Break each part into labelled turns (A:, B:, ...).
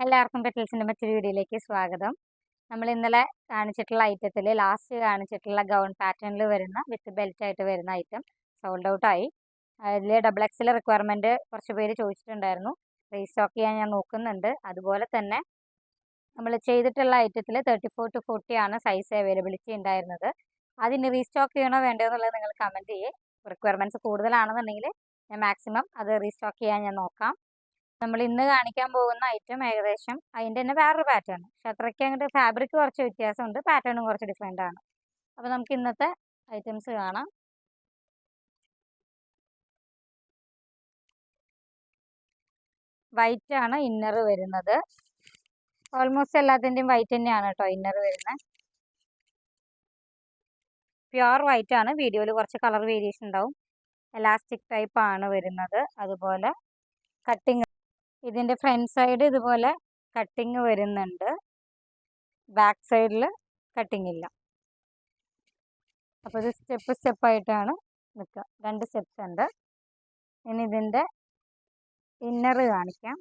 A: എല്ലാവർക്കും പെറ്റൽസിന്റെ മറ്റൊരു വീഡിയോയിലേക്ക് സ്വാഗതം. നമ്മൾ ഇന്നലെ കാണിച്ചിട്ടുള്ള ഐറ്റത്തിൽ ലാസ്റ്റ് കാണിച്ചിട്ടുള്ള ഗൗൺ പാറ്റേണിൽ വരുന്ന വിത്ത് ബെൽറ്റ് ആയിട്ട് വരുന്ന ഐറ്റം സോൾഡ് ആയി. അതിൽ ഡബിൾ എക്സിൽ റിക്വയർമെന്റ് കുറച്ച് പേര് ചോദിച്ചിട്ടുണ്ടായിരുന്നു. റീസ്റ്റോക്ക് ചെയ്യാൻ ഞാൻ നോക്കുന്നുണ്ട്. അതുപോലെ തന്നെ നമ്മൾ ചെയ്തിട്ടുള്ള ഐറ്റത്തിൽ തേർട്ടി ഫോർ ടു ഫോർട്ടി ആണ് സൈസ് അവൈലബിലിറ്റി ഉണ്ടായിരുന്നത്. അതിന് റീസ്റ്റോക്ക് ചെയ്യണോ വേണ്ടോ എന്നുള്ളത് നിങ്ങൾ കമന്റ് ചെയ്യേ. റിക്വയർമെന്റ്സ് കൂടുതലാണെന്നുണ്ടെങ്കിൽ ഞാൻ മാക്സിമം അത് റീസ്റ്റോക്ക് ചെയ്യാൻ ഞാൻ നോക്കാം. നമ്മൾ ഇന്ന് കാണിക്കാൻ പോകുന്ന ഐറ്റം ഏകദേശം അതിന്റെ തന്നെ വേറൊരു പാറ്റേൺ ഷട്ടറയ്ക്ക് അങ്ങോട്ട് ഫാബ്രിക് കുറച്ച് വ്യത്യാസമുണ്ട് പാറ്റേണും കുറച്ച് ഡിഫറെന്റ് ആണ്. അപ്പോൾ നമുക്ക് ഇന്നത്തെ ഐറ്റംസ് കാണാം. വൈറ്റ് ആണ് ഇന്നർ വരുന്നത്. ഓൾമോസ്റ്റ് എല്ലാത്തിന്റെയും വൈറ്റ് തന്നെയാണ് കേട്ടോ ഇന്നർ വരുന്നത്. പ്യുവർ വൈറ്റ് ആണ് വീഡിയോയിൽ കുറച്ച് കളർ വേരിയേഷൻ ഉണ്ടാവും. എലാസ്റ്റിക് ടൈപ്പ് ആണ് വരുന്നത്. അതുപോലെ കട്ടിങ് ഇതിന്റെ ഫ്രണ്ട് സൈഡ് ഇതുപോലെ കട്ടിങ് വരുന്നുണ്ട്. ബാക്ക് സൈഡിൽ കട്ടിങ് ഇല്ല. അപ്പോൾ ഇത് സ്റ്റെപ്പ് സ്റ്റെപ്പായിട്ടാണ് നിൽക്കുക. രണ്ട് സ്റ്റെപ്സ് ഉണ്ട്. ഇനി ഇതിന്റെ ഇന്നർ കാണിക്കാം.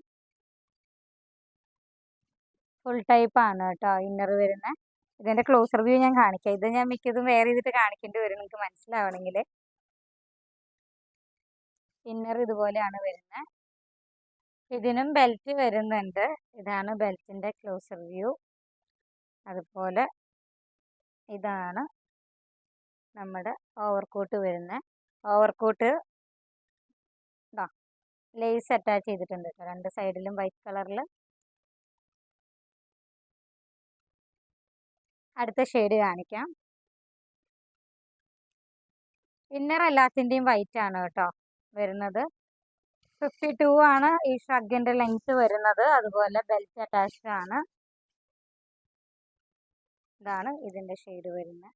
A: ഫുൾ ടൈപ്പ് ആണ് കേട്ടോ ഇന്നർ വരുന്നത് ഇതിന്റെ ക്ലോസർ വ്യൂ ഞാൻ കാണിക്കാം. ഇത് ഞാൻ മിക്കതും വേറെ ചെയ്തിട്ട് കാണിക്കേണ്ടി വരും. നിങ്ങൾക്ക് മനസ്സിലാവണമെങ്കിൽ ഇന്നർ ഇതുപോലെയാണ് വരുന്നത് ഇതിനും ബെൽറ്റ് വരുന്നുണ്ട്. ഇതാണ് ബെൽറ്റിന്റെ ക്ലോസർ വ്യൂ. അതുപോലെ ഇതാണ് നമ്മുടെ ഓവർകോട്ട് വരുന്നത്. ഓവർകോട്ട് ഇതാ ലേസ് അറ്റാച്ച് ചെയ്തിട്ടുണ്ട് കേട്ടോ. രണ്ട് സൈഡിലും വൈറ്റ് കളറിൽ. അടുത്ത ഷെയ്ഡ് കാണിക്കാം. ഇന്നർ എല്ലാത്തിന്റെയും വൈറ്റ് ആണ് കേട്ടോ വരുന്നത്. ഫിഫ്റ്റി ടു ആണ് ഈ ഷഗിന്റെ ലെങ്ത് വരുന്നത്. അതുപോലെ ബെൽറ്റ് അറ്റാച്ച്ഡ് ആണ്. ഇതാണ് ഇതിന്റെ ഷെയ്ഡ് വരുന്നത്.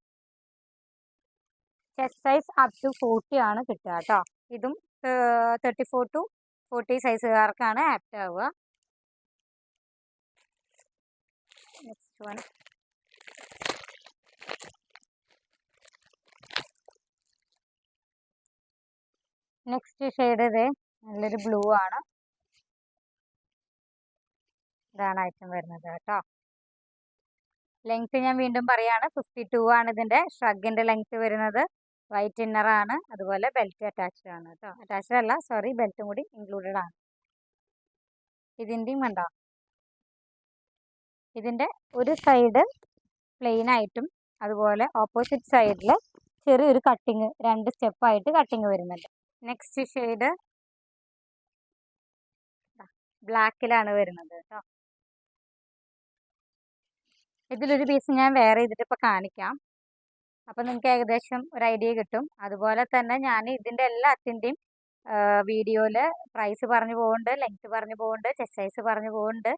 A: Chest size up to forty ആണ് കിട്ടുക കേട്ടോ ഇതും തേർട്ടി ഫോർ ടു ഫോർട്ടി സൈസുകാർക്കാണ് ആപ്റ്റ് ആവുക. നെക്സ്റ്റ് വൺ നെക്സ്റ്റ് ഷെയ്ഡ് ഇതേ. നല്ലൊരു ബ്ലൂ ആണ്. ഇതാണ് ഐറ്റം വരുന്നത് കേട്ടോ. ലെങ്ത് ഞാൻ വീണ്ടും പറയാണ്. ഫിഫ്റ്റി ടു ആണ് ഇതിന്റെ ഷ്രഗിന്റെ ലെങ്ത് വരുന്നത്. വൈറ്റ് ഇന്നർ ആണ്. അതുപോലെ ബെൽറ്റ് അറ്റാച്ച്ഡ് ആണ് കേട്ടോ. അറ്റാച്ച്ഡ് അല്ല സോറി ബെൽറ്റും കൂടി ഇൻക്ലൂഡഡ് ആണ്. ഇതിന്റെയും കണ്ടോ? ഇതിന്റെ ഒരു സൈഡ് പ്ലെയിൻ ആയിട്ടും അതുപോലെ ഓപ്പോസിറ്റ് സൈഡിൽ ചെറിയൊരു കട്ടിങ് രണ്ട് സ്റ്റെപ്പായിട്ട് കട്ടിങ് വരുന്നുണ്ട്. നെക്സ്റ്റ് ഷെയ്ഡ് ബ്ലാക്കിലാണ് വരുന്നത് കേട്ടോ ഇതിലൊരു പീസ് ഞാൻ വേറെ ഇപ്പോൾ കാണിക്കാം. അപ്പം നിങ്ങൾക്ക് ഏകദേശം ഒരു ഐഡിയ കിട്ടും. അതുപോലെ തന്നെ ഞാൻ ഇതിന്റെ എല്ലാത്തിന്റെയും വീഡിയോയിൽ പ്രൈസ് പറഞ്ഞു പോകുന്നുണ്ട് ലെങ്ത് പറഞ്ഞു പോകുന്നുണ്ട് ചെസ്റ്റ് സൈസ് പറഞ്ഞു പോകുന്നുണ്ട്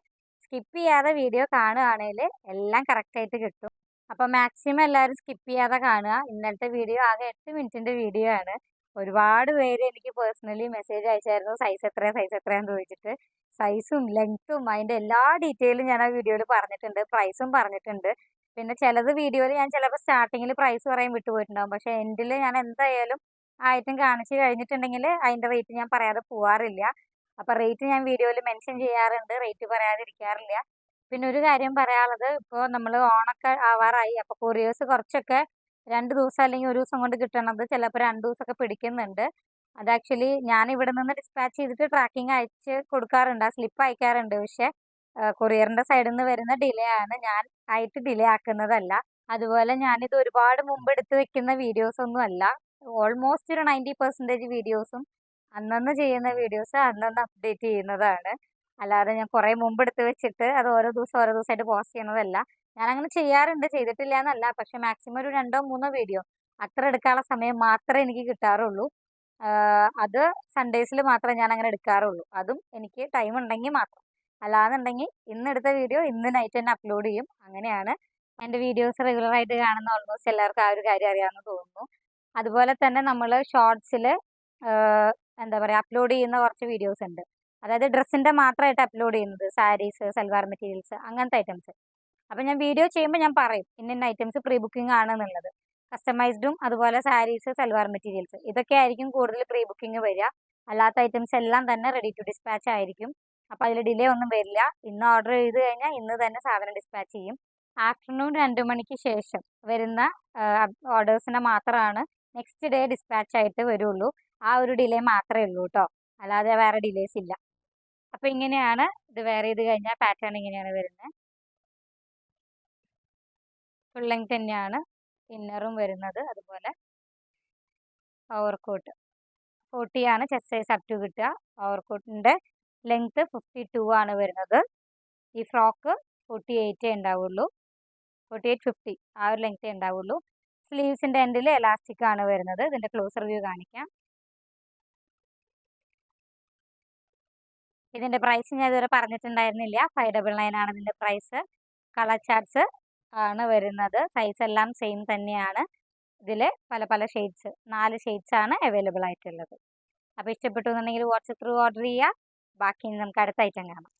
A: സ്കിപ്പ് ചെയ്യാതെ വീഡിയോ കാണുകയാണെങ്കിൽ എല്ലാം കറക്റ്റായിട്ട് കിട്ടും. അപ്പോൾ മാക്സിമം എല്ലാവരും സ്കിപ്പ് ചെയ്യാതെ കാണുക. ഇന്നലത്തെ വീഡിയോ ആകെ എട്ട് മിനിറ്റിന്റെ വീഡിയോ ആണ്. ഒരുപാട് പേര് എനിക്ക് പേഴ്സണലി മെസ്സേജ് അയച്ചായിരുന്നു. സൈസ് എത്രയാണ് സൈസ് എത്രയാന്ന് ചോദിച്ചിട്ട്. സൈസും ലെങ്ത്തും അതിന്റെ എല്ലാ ഡീറ്റെയിലും ഞാൻ ആ വീഡിയോയിൽ പറഞ്ഞിട്ടുണ്ട് പ്രൈസും പറഞ്ഞിട്ടുണ്ട്. പിന്നെ ചിലത് വീഡിയോയിൽ ഞാൻ ചിലപ്പോൾ സ്റ്റാർട്ടിങ്ങിൽ പ്രൈസ് പറയാൻ വിട്ടുപോയിട്ടുണ്ടാകും പക്ഷേ എൻഡിൽ ഞാൻ എന്തായാലും ആ ഐറ്റം കാണിച്ച് കഴിഞ്ഞിട്ടുണ്ടെങ്കിൽ അതിന്റെ റേറ്റ് ഞാൻ പറയാതെ പോവാറില്ല. അപ്പോൾ റേറ്റ് ഞാൻ വീഡിയോയിൽ മെൻഷൻ ചെയ്യാറുണ്ട് റേറ്റ് പറയാതിരിക്കാറില്ല. പിന്നെ ഒരു കാര്യം പറയാനുള്ളത് ഇപ്പോൾ നമ്മൾ ഓണൊക്കെ ആവാറായി. അപ്പോൾ കൊറിയേഴ്സ് കുറച്ചൊക്കെ രണ്ട് ദിവസം അല്ലെങ്കിൽ ഒരു ദിവസം കൊണ്ട് കിട്ടണത് ചിലപ്പോൾ രണ്ട് ദിവസമൊക്കെ പിടിക്കുന്നുണ്ട്. അത് ആക്ച്വലി ഞാൻ ഇവിടെ നിന്ന് ഡിസ്പാച്ച് ചെയ്തിട്ട് ട്രാക്കിംഗ് അയച്ച് കൊടുക്കാറുണ്ട്. ആ സ്ലിപ്പ് അയക്കാറുണ്ട്. പക്ഷെ കൊറിയറിന്റെ സൈഡിൽ നിന്ന് വരുന്ന ഡിലേ ആണ്. ഞാൻ ആയിട്ട് ഡിലേ ആക്കുന്നതല്ല. അതുപോലെ ഞാനിത് ഒരുപാട് മുമ്പ് എടുത്ത് വെക്കുന്ന വീഡിയോസ് ഒന്നും അല്ല. ഓൾമോസ്റ്റ് ഒരു നയന്റി പെർസെന്റേജ് വീഡിയോസും അന്നന്ന് ചെയ്യുന്ന വീഡിയോസ് അന്നന്ന് അപ്ഡേറ്റ് ചെയ്യുന്നതാണ്. അല്ലാതെ ഞാൻ കുറേ മുമ്പ് എടുത്ത് വെച്ചിട്ട് അത് ഓരോ ദിവസം ഓരോ ദിവസമായിട്ട് പോസ്റ്റ് ചെയ്യുന്നതല്ല. ഞാൻ അങ്ങനെ ചെയ്യാറുണ്ട്. ചെയ്തിട്ടില്ല എന്നല്ല. പക്ഷെ മാക്സിമം ഒരു രണ്ടോ മൂന്നോ വീഡിയോ അത്ര എടുക്കാനുള്ള സമയം മാത്രമേ എനിക്ക് കിട്ടാറുള്ളൂ. അത് സൺഡേസിൽ മാത്രമേ ഞാൻ അങ്ങനെ എടുക്കാറുള്ളൂ. അതും എനിക്ക് ടൈം ഉണ്ടെങ്കിൽ മാത്രം. അല്ലാന്നുണ്ടെങ്കിൽ ഇന്ന് എടുത്ത വീഡിയോ ഇന്ന് നൈറ്റ് തന്നെ അപ്ലോഡ് ചെയ്യും. അങ്ങനെയാണ് എന്റെ വീഡിയോസ് റെഗുലറായിട്ട് കാണുന്ന ഓൾമോസ്റ്റ് എല്ലാവർക്കും ആ ഒരു കാര്യം അറിയാമെന്ന് തോന്നുന്നു. അതുപോലെ തന്നെ നമ്മൾ ഷോർട്സിൽ എന്താ പറയുക അപ്ലോഡ് ചെയ്യുന്ന കുറച്ച് വീഡിയോസ് ഉണ്ട്. അതായത് ഡ്രസ്സിന്റെ മാത്രമായിട്ട് അപ്ലോഡ് ചെയ്യുന്നത്. സാരീസ് സൽവാർ മെറ്റീരിയൽസ് അങ്ങനത്തെ ഐറ്റംസ് അപ്പം ഞാൻ വീഡിയോ ചെയ്യുമ്പോൾ ഞാൻ പറയും ഇന്ന ഐറ്റംസ് പ്രീ ബുക്കിംഗ് ആണെന്നുള്ളത്. കസ്റ്റമൈസ്ഡും അതുപോലെ സാരീസ് സൽവാർ മെറ്റീരിയൽസ് ഇതൊക്കെ ആയിരിക്കും കൂടുതൽ പ്രീ ബുക്കിംഗ് വരിക. അല്ലാത്ത ഐറ്റംസ് എല്ലാം തന്നെ റെഡി ടു ഡിസ്പാച്ച് ആയിരിക്കും. അപ്പോൾ അതിൽ ഡിലേ ഒന്നും വരില്ല. ഇന്ന് ഓർഡർ ചെയ്ത് കഴിഞ്ഞാൽ ഇന്ന് തന്നെ സാധനം ഡിസ്പാച്ച് ചെയ്യും. ആഫ്റ്റർനൂൺ രണ്ട് മണിക്ക് ശേഷം വരുന്ന ഓർഡേഴ്സിനെ മാത്രമാണ് നെക്സ്റ്റ് ഡേ ഡിസ്പാച്ച് ആയിട്ട് വരുള്ളൂ. ആ ഒരു ഡിലേ മാത്രമേ ഉള്ളൂ കേട്ടോ അല്ലാതെ വേറെ ഡിലേസ് ഇല്ല. അപ്പോൾ ഇങ്ങനെയാണ് ഇത് വെയർ ചെയ്ത് കഴിഞ്ഞാൽ പാറ്റേൺ ഇങ്ങനെയാണ് വരുന്നത്. ഫുൾ ലെങ്ത് തന്നെയാണ്. ഇന്നറും വരുന്നത്. അതുപോലെ ഓവർകോട്ട് ഫോർട്ടിയാണ് ചെസ്റ്റ് സൈസ് അപ് ടു കിട്ടുക. ഓവർകോട്ടിന്റെ ലെങ്ത് ഫിഫ്റ്റി ടു ആണ് വരുന്നത്. ഈ ഫ്രോക്ക് ഫോർട്ടി എയ്റ്റേ ഉണ്ടാവുള്ളൂ. ഫോർട്ടി എയ്റ്റ് ഫിഫ്റ്റി ആ ഒരു ലെങ്ത്തേ ഉണ്ടാവുള്ളൂ. സ്ലീവ്സിന്റെ എൻഡിൽ എലാസ്റ്റിക് ആണ് വരുന്നത്. ഇതിന്റെ ക്ലോസർ വ്യൂ കാണിക്കാം. ഇതിന്റെ പ്രൈസ് ഞാൻ ഇതുവരെ പറഞ്ഞിട്ടുണ്ടായിരുന്നില്ല. ഫൈവ് ഡബിൾ നയൻ ആണ് ഇതിന്റെ പ്രൈസ് കളർ ചാർട്ട്സ് ആണ് വരുന്നത്. സൈസ് എല്ലാം സെയിം തന്നെയാണ്. ഇതിൽ പല പല ഷെയ്ഡ്സ് നാല് ഷെയ്ഡ്സ് ആണ് അവൈലബിൾ ആയിട്ടുള്ളത്. അപ്പോൾ ഇഷ്ടപ്പെട്ടു എന്നുണ്ടെങ്കിൽ വാട്സപ്പ് ത്രൂ ഓർഡർ ചെയ്യുക ബാക്കി നമുക്ക് അടുത്ത ഐറ്റം കാണാം.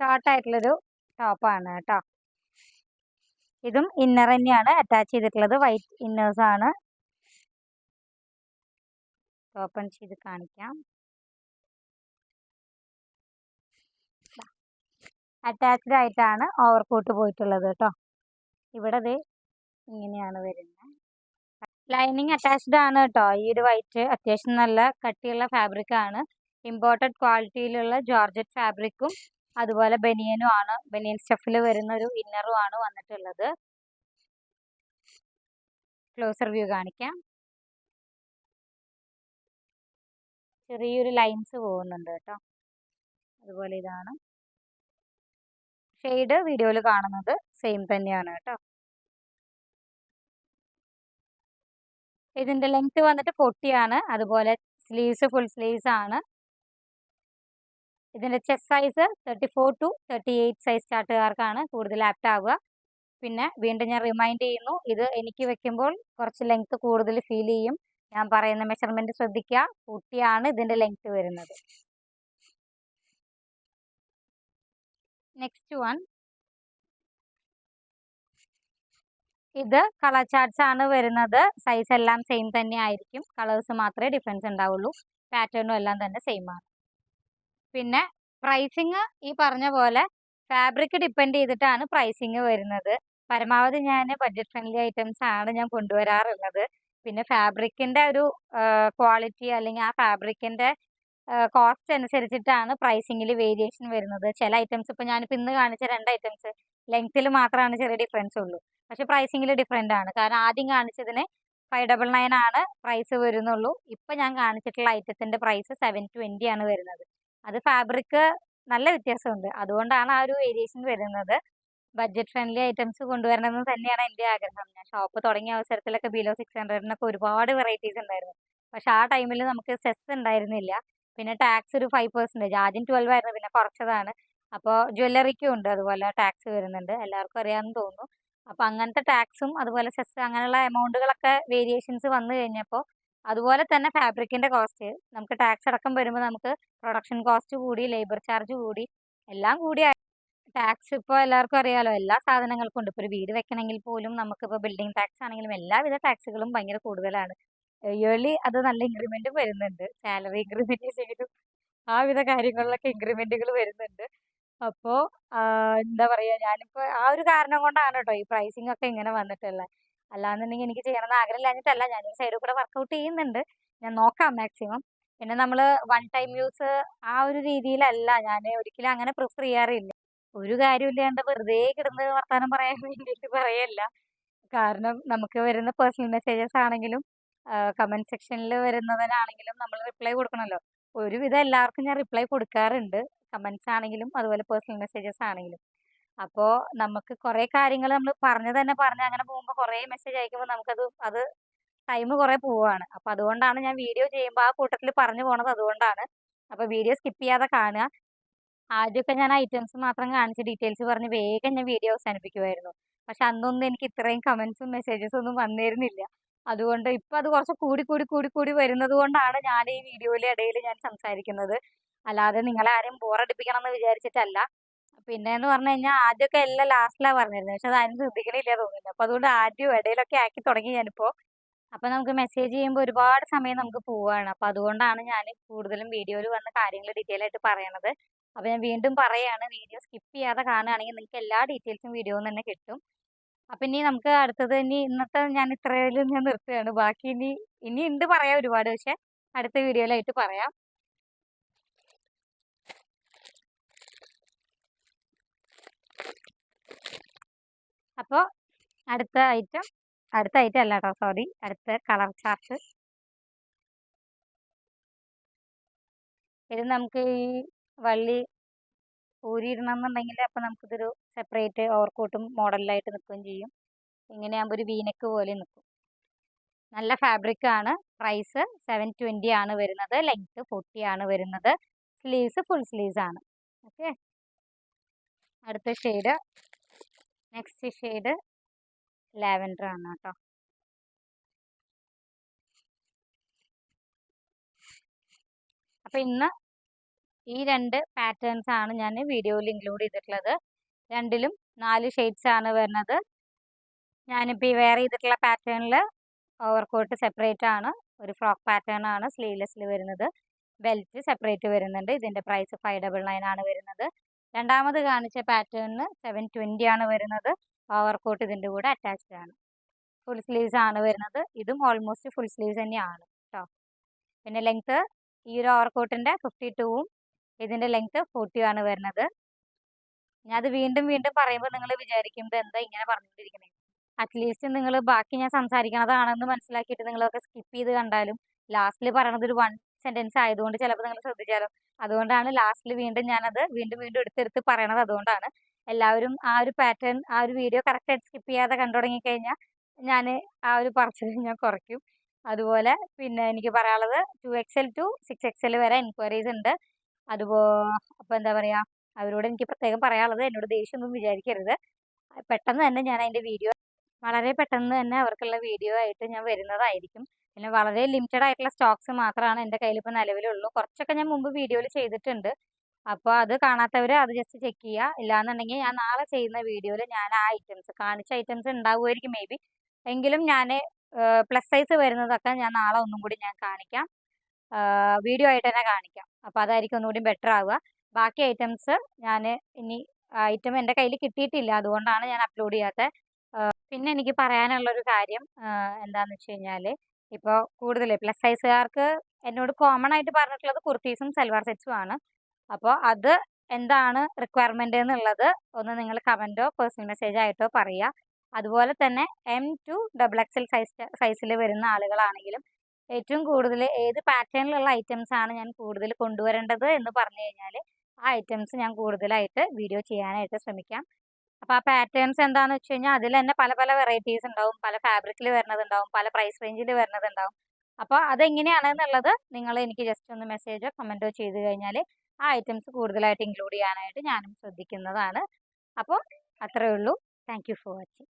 A: ഷോർട്ട് ആയിട്ടുള്ളൊരു ടോപ്പാണ് കേട്ടോ. ഇതും ഇന്നർ തന്നെയാണ്. അറ്റാച്ച് ചെയ്തിട്ടുള്ളത് വൈറ്റ് ഇന്നേഴ്സാണ് ഓപ്പൺ ചെയ്ത് കാണിക്കാം. അറ്റാച്ച്ഡ് ആയിട്ടാണ് ഓവർകോട്ട് പോയിട്ടുള്ളത് കേട്ടോ ഇവിടെ ഇത് ഇങ്ങനെയാണ് വരുന്നത്. ലൈനിങ് അറ്റാച്ച്ഡ് ആണ് കേട്ടോ ഈ ഒരു വൈറ്റ് അത്യാവശ്യം നല്ല കട്ടിയുള്ള ഫാബ്രിക് ആണ്. ഇമ്പോർട്ടഡ് ക്വാളിറ്റിയിലുള്ള ജോർജറ്റ് ഫാബ്രിക്കും അതുപോലെ ബനിയനും ആണ്. ബനിയൻ സ്റ്റഫിൽ വരുന്ന ഒരു ഇന്നറും ആണ് വന്നിട്ടുള്ളത്. ക്ലോസർ വ്യൂ കാണിക്കാം. ചെറിയൊരു ലൈൻസ് പോകുന്നുണ്ട് കേട്ടോ അതുപോലെ ഇതാണ്. ഷെയ്ഡ് വീഡിയോയിൽ കാണുന്നത് സെയിം തന്നെയാണ് കേട്ടോ. ഇതിന്റെ ലെങ്ത് വന്നിട്ട് ഫോർട്ടി ആണ്. അതുപോലെ സ്ലീവ്സ് ഫുൾ സ്ലീവ്സ് ആണ്. ഇതിന്റെ chest size thirty four to thirty eight size സ്റ്റാർട്ടുകാർക്കാണ് കൂടുതൽ ആപ്റ്റ് ആവുക. പിന്നെ വീണ്ടും ഞാൻ റിമൈൻഡ് ചെയ്യുന്നു ഇത് എനിക്ക് വെക്കുമ്പോൾ കുറച്ച് ലെങ്ത് കൂടുതൽ ഫീൽ ചെയ്യും. ഞാൻ പറയുന്ന മെഷർമെന്റ് ശ്രദ്ധിക്കുക. കുട്ടിയാണ് ഇതിന്റെ ലെങ്ത് വരുന്നത്. നെക്സ്റ്റ് വൺ ഇത് കളർ ചാർട്ട്സ് ആണ് വരുന്നത്. സൈസ് എല്ലാം സെയിം തന്നെ ആയിരിക്കും. കളേഴ്സ് മാത്രമേ ഡിഫറൻസ് ഉണ്ടാവുള്ളൂ. പാറ്റേണും എല്ലാം തന്നെ സെയിം ആണ്. പിന്നെ പ്രൈസിങ് ഈ പറഞ്ഞ പോലെ ഫാബ്രിക് ഡിപ്പെൻഡ് ചെയ്തിട്ടാണ് പ്രൈസിങ് വരുന്നത്. പരമാവധി ഞാൻ ബഡ്ജറ്റ് ഫ്രണ്ട്ലി ഐറ്റംസ് ആണ് ഞാൻ കൊണ്ടുവരാറുള്ളത്. പിന്നെ ഫാബ്രിക്കിന്റെ ഒരു ക്വാളിറ്റി അല്ലെങ്കിൽ ആ ഫാബ്രിക്കിന്റെ കോസ്റ്റ് അനുസരിച്ചിട്ടാണ് പ്രൈസിങ്ങിൽ വേരിയേഷൻ വരുന്നത്. ചില ഐറ്റംസ് ഇപ്പോൾ ഞാനിപ്പോൾ ഇന്ന് കാണിച്ച രണ്ട് ഐറ്റംസ് ലെങ്ത്തിൽ മാത്രമാണ് ചെറിയ ഡിഫറൻസ് ഉള്ളൂ. പക്ഷേ പ്രൈസിങ്ങിൽ ഡിഫറെന്റ് ആണ്. കാരണം ആദ്യം കാണിച്ചതിന് ഫൈവ് ഡബിൾ നയൻ ആണ് പ്രൈസ് വരുന്നുള്ളൂ. ഇപ്പം ഞാൻ കാണിച്ചിട്ടുള്ള ഐറ്റത്തിന്റെ പ്രൈസ് സെവൻ ട്വന്റി ആണ് വരുന്നത്. അത് ഫാബ്രിക് നല്ല വ്യത്യാസമുണ്ട്. അതുകൊണ്ടാണ് ആ ഒരു വേരിയേഷൻ വരുന്നത്. ബഡ്ജറ്റ് ഫ്രണ്ട്ലി ഐറ്റംസ് കൊണ്ടുവരണമെന്ന് തന്നെയാണ് എന്റെ ആഗ്രഹം. ഞാൻ ഷോപ്പ് തുടങ്ങിയ അവസരത്തിലൊക്കെ ബിലോ സിക്സ് ഹൺഡ്രഡിനൊക്കെ ഒരുപാട് വെറൈറ്റീസ് ഉണ്ടായിരുന്നു. പക്ഷെ ആ ടൈമിൽ നമുക്ക് സെസ് ഉണ്ടായിരുന്നില്ല. പിന്നെ ടാക്സ് ഒരു ഫൈവ് പെർസെന്റേജ് ആദ്യം ട്വൽവ് ആയിരുന്നു പിന്നെ കുറച്ചതാണ്. അപ്പോൾ ജ്വല്ലറിക്കും ഉണ്ട് അതുപോലെ ടാക്സ് വരുന്നുണ്ട്. എല്ലാവർക്കും അറിയാമെന്ന് തോന്നുന്നു. അപ്പോൾ അങ്ങനത്തെ ടാക്സും അതുപോലെ സെസ് അങ്ങനെയുള്ള എമൗണ്ടുകളൊക്കെ വേരിയേഷൻസ് വന്നു കഴിഞ്ഞപ്പോൾ അതുപോലെ തന്നെ ഫാബ്രിക്കിന്റെ കോസ്റ്റ് നമുക്ക് ടാക്സ് അടക്കം വരുമ്പോൾ നമുക്ക് പ്രൊഡക്ഷൻ കോസ്റ്റ് കൂടി ലേബർ ചാർജ് കൂടി എല്ലാം കൂടി ടാക്സ് ഇപ്പോൾ എല്ലാവർക്കും അറിയാലോ എല്ലാ സാധനങ്ങൾക്കും ഉണ്ട്. ഇപ്പോൾ ഒരു വീട് വെക്കണമെങ്കിൽ പോലും നമുക്കിപ്പോൾ ബിൽഡിംഗ് ടാക്സ് ആണെങ്കിലും എല്ലാവിധ ടാക്സുകളും ഭയങ്കര കൂടുതലാണ്. ഇയർലി അത് നല്ല ഇൻക്രിമെന്റും വരുന്നുണ്ട്. സാലറി ഇൻക്രിമെന്റ് ചെയ്തും. ആ വിധ കാര്യങ്ങളിലൊക്കെ ഇൻക്രിമെന്റുകൾ വരുന്നുണ്ട്. അപ്പോ എന്താ പറയുക ഞാനിപ്പോൾ ആ ഒരു കാരണം കൊണ്ടാണ് കേട്ടോ ഈ പ്രൈസിങ് ഒക്കെ ഇങ്ങനെ വന്നിട്ടുള്ളത് അല്ലാന്നുണ്ടെങ്കിൽ എനിക്ക് ചെയ്യണമെന്ന് ആഗ്രഹമില്ലാഞ്ഞിട്ടല്ല ഞാൻ ഈ സൈഡിൽ കൂടെ വർക്കൗട്ട് ചെയ്യുന്നുണ്ട്. ഞാൻ നോക്കാം മാക്സിമം പിന്നെ നമ്മൾ വൺ ടൈം യൂസ് ആ ഒരു രീതിയിലല്ല ഞാൻ ഒരിക്കലും അങ്ങനെ പ്രിഫർ ചെയ്യാറില്ല. ഒരു കാര്യമില്ലാണ്ട് വെറുതെ കിടന്ന് വർത്താനം പറയാൻ വേണ്ടിയിട്ട് പറയല്ല. കാരണം നമുക്ക് വരുന്ന പേഴ്സണൽ മെസ്സേജസ് ആണെങ്കിലും കമന്റ് സെക്ഷനിൽ വരുന്നതിനാണെങ്കിലും നമ്മൾ റിപ്ലൈ കൊടുക്കണമല്ലോ ഒരുവിധം എല്ലാവർക്കും ഞാൻ റിപ്ലൈ കൊടുക്കാറുണ്ട്. കമന്റ്സ് ആണെങ്കിലും അതുപോലെ പേഴ്സണൽ മെസ്സേജസ് ആണെങ്കിലും. അപ്പോൾ നമുക്ക് കുറേ കാര്യങ്ങൾ നമ്മൾ പറഞ്ഞു തന്നെ പറഞ്ഞ് അങ്ങനെ പോകുമ്പോൾ കുറേ മെസ്സേജ് അയക്കുമ്പോൾ നമുക്കത് അത് ടൈം കുറേ പോവുകയാണ് അപ്പോൾ അതുകൊണ്ടാണ് ഞാൻ വീഡിയോ ചെയ്യുമ്പോൾ ആ കൂട്ടത്തിൽ പറഞ്ഞു പോണത് അതുകൊണ്ടാണ്. അപ്പോൾ വീഡിയോ സ്കിപ്പ് ചെയ്യാതെ കാണുക. ആദ്യമൊക്കെ ഞാൻ ഐറ്റംസ് മാത്രം കാണിച്ച് ഡീറ്റെയിൽസ് പറഞ്ഞ് വേഗം ഞാൻ വീഡിയോ അവസാനിപ്പിക്കുമായിരുന്നു പക്ഷെ അന്നൊന്നും എനിക്ക് ഇത്രയും കമന്റ്സും മെസ്സേജസും ഒന്നും വന്നിരുന്നില്ല. അതുകൊണ്ട് ഇപ്പം അത് കുറച്ച് കൂടി കൂടി കൂടി കൂടി വരുന്നത് കൊണ്ടാണ് ഞാൻ ഈ വീഡിയോയിലെ ഇടയിൽ ഞാൻ സംസാരിക്കുന്നത്. അല്ലാതെ നിങ്ങളെ ആരെയും ബോറടിപ്പിക്കണം എന്ന് വിചാരിച്ചിട്ടല്ല. പിന്നെ എന്ന് പറഞ്ഞു കഴിഞ്ഞാൽ ആദ്യമൊക്കെ എല്ലാം ലാസ്റ്റിലാണ് പറഞ്ഞിരുന്നത് പക്ഷെ അത് ആരും ശ്രദ്ധിക്കണില്ല തോന്നുന്നു. അപ്പോൾ അതുകൊണ്ട് ആദ്യം ഇടയിലൊക്കെ ആക്കി തുടങ്ങി ഞാനിപ്പോൾ അപ്പോൾ നമുക്ക് മെസ്സേജ് ചെയ്യുമ്പോൾ ഒരുപാട് സമയം നമുക്ക് പോവുകയാണ് അപ്പോൾ അതുകൊണ്ടാണ് ഞാൻ കൂടുതലും വീഡിയോയിൽ വന്ന് കാര്യങ്ങൾ ഡീറ്റെയിൽ ആയിട്ട് പറയണത്. അപ്പോൾ ഞാൻ വീണ്ടും പറയാണ്. വീഡിയോ സ്കിപ്പ് ചെയ്യാതെ കാണുകയാണെങ്കിൽ നിങ്ങൾക്ക് എല്ലാ ഡീറ്റെയിൽസും വീഡിയോയിൽ നിന്ന് തന്നെ കിട്ടും. അപ്പം ഇനി നമുക്ക് അടുത്തത് ഇനി ഇന്നത്തെ ഞാൻ ഇത്രയിലും ഞാൻ നിർത്തുകയാണ്. ബാക്കി ഇനി ഇനി ഉണ്ട് പറയാം ഒരുപാട് പക്ഷെ അടുത്ത വീഡിയോയിലായിട്ട് പറയാം. അപ്പോ അടുത്ത ഐറ്റം അടുത്ത ഐറ്റം അല്ല കേട്ടോ സോറി. അടുത്ത കളർ ചാർട്ട്. ഇത് നമുക്ക് ഈ വള്ളി ഊരിയിടണം എന്നുണ്ടെങ്കിൽ അപ്പം നമുക്കിതൊരു സെപ്പറേറ്റ് ഓവർകോട്ടും മോഡലിലായിട്ട് നിൽക്കുകയും ചെയ്യും. ഇങ്ങനെയാകുമ്പോൾ ഒരു വീനക്ക് പോലെ നിൽക്കും. നല്ല ഫാബ്രിക് ആണ്. പ്രൈസ് സെവൻ ട്വന്റി ആണ് വരുന്നത്. ലെങ്ത് ഫോർട്ടി ആണ് വരുന്നത്. സ്ലീവ്സ് ഫുൾ സ്ലീവ്സ് ആണ്. ഓക്കെ അടുത്ത ഷെയ്ഡ് നെക്സ്റ്റ് ഷെയ്ഡ് ലാവൻഡർ ആണ് കേട്ടോ. അപ്പൊ ഇന്ന് ഈ രണ്ട് പാറ്റേൺസ് ആണ് ഞാൻ വീഡിയോയിൽ ഇൻക്ലൂഡ് ചെയ്തിട്ടുള്ളത്. രണ്ടിലും നാല് ഷെയ്ഡ്സ് ആണ് വരുന്നത്. ഞാനിപ്പോൾ ഈ വെയർ ചെയ്തിട്ടുള്ള പാറ്റേണിൽ ഓവർകോട്ട് സെപ്പറേറ്റ് ആണ്. ഒരു ഫ്രോക്ക് പാറ്റേൺ ആണ് സ്ലീവ്ലെസ്സിൽ വരുന്നത്. ബെൽറ്റ് സെപ്പറേറ്റ് വരുന്നുണ്ട്. ഇതിന്റെ പ്രൈസ് ഫൈവ് ഡബിൾ നയൻ ആണ് വരുന്നത്. രണ്ടാമത് കാണിച്ച പാറ്റേണിന് സെവൻ ട്വന്റി ആണ് വരുന്നത്. ഓവർകോട്ട് ഇതിന്റെ കൂടെ അറ്റാച്ച്ഡ് ആണ്. ഫുൾ സ്ലീവ്സ് ആണ് വരുന്നത്. ഇതും ഓൾമോസ്റ്റ് ഫുൾ സ്ലീവ്സ് തന്നെയാണ് കേട്ടോ പിന്നെ ലെങ്ത്ത് ഈ ഒരു ഓവർകോട്ടിന്റെ ഫിഫ്റ്റി ടൂവും ഇതിന്റെ ലെങ്ത് ഫോർട്ടി ആണ് വരുന്നത്. ഞാൻ അത് വീണ്ടും വീണ്ടും പറയുമ്പോൾ നിങ്ങൾ വിചാരിക്കുന്നത് എന്താ ഇങ്ങനെ പറഞ്ഞുകൊണ്ടിരിക്കുന്നത് അറ്റ്ലീസ്റ്റ് നിങ്ങൾ ബാക്കി ഞാൻ സംസാരിക്കണതാണെന്ന് മനസ്സിലാക്കിയിട്ട് നിങ്ങളൊക്കെ സ്കിപ്പ് ചെയ്ത് കണ്ടാലും ലാസ്റ്റിൽ പറയണത് ഒരു വൺ സെന്റൻസ് ആയതുകൊണ്ട് ചിലപ്പോൾ നിങ്ങൾ ശ്രദ്ധിച്ചാലും. അതുകൊണ്ടാണ് ലാസ്റ്റിൽ വീണ്ടും ഞാനത് വീണ്ടും വീണ്ടും എടുത്തെടുത്ത് പറയണത് അതുകൊണ്ടാണ്. എല്ലാവരും ആ ഒരു പാറ്റേൺ ആ ഒരു വീഡിയോ കറക്റ്റായിട്ട് സ്കിപ്പ് ചെയ്യാതെ കണ്ടു തുടങ്ങിക്കഴിഞ്ഞാൽ ഞാൻ ആ ഒരു പറച്ചിൽ ഞാൻ കുറയ്ക്കും. അതുപോലെ പിന്നെ എനിക്ക് പറയാനുള്ളത് two X L two six X L വരെ എൻക്വയറീസ് ഉണ്ട്. അതുപോലെ അപ്പോൾ എന്താ പറയുക അവരോട് എനിക്ക് പ്രത്യേകം പറയാനുള്ളത് എന്നോട് ദേഷ്യമൊന്നും വിചാരിക്കരുത്. പെട്ടെന്ന് തന്നെ ഞാൻ അതിന്റെ വീഡിയോ വളരെ പെട്ടെന്ന് തന്നെ അവർക്കുള്ള വീഡിയോ ആയിട്ട് ഞാൻ വരുന്നതായിരിക്കും. പിന്നെ വളരെ ലിമിറ്റഡ് ആയിട്ടുള്ള സ്റ്റോക്സ് മാത്രമാണ് എന്റെ കയ്യിൽ ഇപ്പോൾ നിലവിലുള്ളൂ. കുറച്ചൊക്കെ ഞാൻ മുമ്പ് വീഡിയോയിൽ ചെയ്തിട്ടുണ്ട്. അപ്പോൾ അത് കാണാത്തവര് അത് ജസ്റ്റ് ചെക്ക് ചെയ്യുക ഇല്ലാന്നുണ്ടെങ്കിൽ ഞാൻ നാളെ ചെയ്യുന്ന വീഡിയോയിൽ ഞാൻ ആ ഐറ്റംസ് കാണിച്ച ഐറ്റംസ് ഉണ്ടാവുമായിരിക്കും മേ ബി എങ്കിലും ഞാൻ പ്ലസ് സൈസ് വരുന്നതൊക്കെ ഞാൻ നാളെ ഒന്നും കൂടി ഞാൻ കാണിക്കാം. വീഡിയോ ആയിട്ട് തന്നെ കാണിക്കാം. അപ്പോൾ അതായിരിക്കും ഒന്നുകൂടി ബെറ്റർ ആവുക. ബാക്കി ഐറ്റംസ് ഞാൻ ഇനി ഐറ്റം എന്റെ കയ്യിൽ കിട്ടിയിട്ടില്ല. അതുകൊണ്ടാണ് ഞാൻ അപ്ലോഡ് ചെയ്യാത്തത് പിന്നെ എനിക്ക് പറയാനുള്ളൊരു കാര്യം എന്താണെന്ന് വെച്ച് കഴിഞ്ഞാൽ ഇപ്പോൾ കൂടുതൽ പ്ലസ് സൈസുകാർക്ക് എന്നോട് കോമൺ ആയിട്ട് പറഞ്ഞിട്ടുള്ളത് കുർത്തീസും സൽവാർ സെറ്റ്സും ആണ്. അപ്പോൾ അത് എന്താണ് റിക്വയർമെന്റ് എന്നുള്ളത് ഒന്ന് നിങ്ങൾ കമന്റോ പേഴ്സണൽ മെസ്സേജ് ആയിട്ടോ പറയുക. അതുപോലെ തന്നെ M two double XL size സൈസിൽ വരുന്ന ആളുകളാണെങ്കിലും ഏറ്റവും കൂടുതൽ ഏത് പാറ്റേണിലുള്ള ഐറ്റംസ് ആണ് ഞാൻ കൂടുതൽ കൊണ്ടുവരേണ്ടത് എന്ന് പറഞ്ഞു കഴിഞ്ഞാൽ ആ ഐറ്റംസ് ഞാൻ കൂടുതലായിട്ട് വീഡിയോ ചെയ്യാനായിട്ട് ശ്രമിക്കാം. അപ്പോൾ ആ പാറ്റേൺസ് എന്താണെന്ന് വെച്ച് കഴിഞ്ഞാൽ അതിൽ തന്നെ പല പല വെറൈറ്റീസ് ഉണ്ടാവും പല ഫാബ്രിക്കിൽ വരുന്നതുണ്ടാവും പല പ്രൈസ് റേഞ്ചിൽ വരുന്നതുണ്ടാവും. അപ്പോൾ അതെങ്ങനെയാണെന്നുള്ളത് നിങ്ങൾ എനിക്ക് ജസ്റ്റ് ഒന്ന് മെസ്സേജോ കമന്റോ ചെയ്ത് കഴിഞ്ഞാൽ ആ ഐറ്റംസ് കൂടുതലായിട്ട് ഇൻക്ലൂഡ് ചെയ്യാനായിട്ട് ഞാനും ശ്രദ്ധിക്കുന്നതാണ്. അപ്പോൾ അത്രയേ ഉള്ളൂ. Thank for watching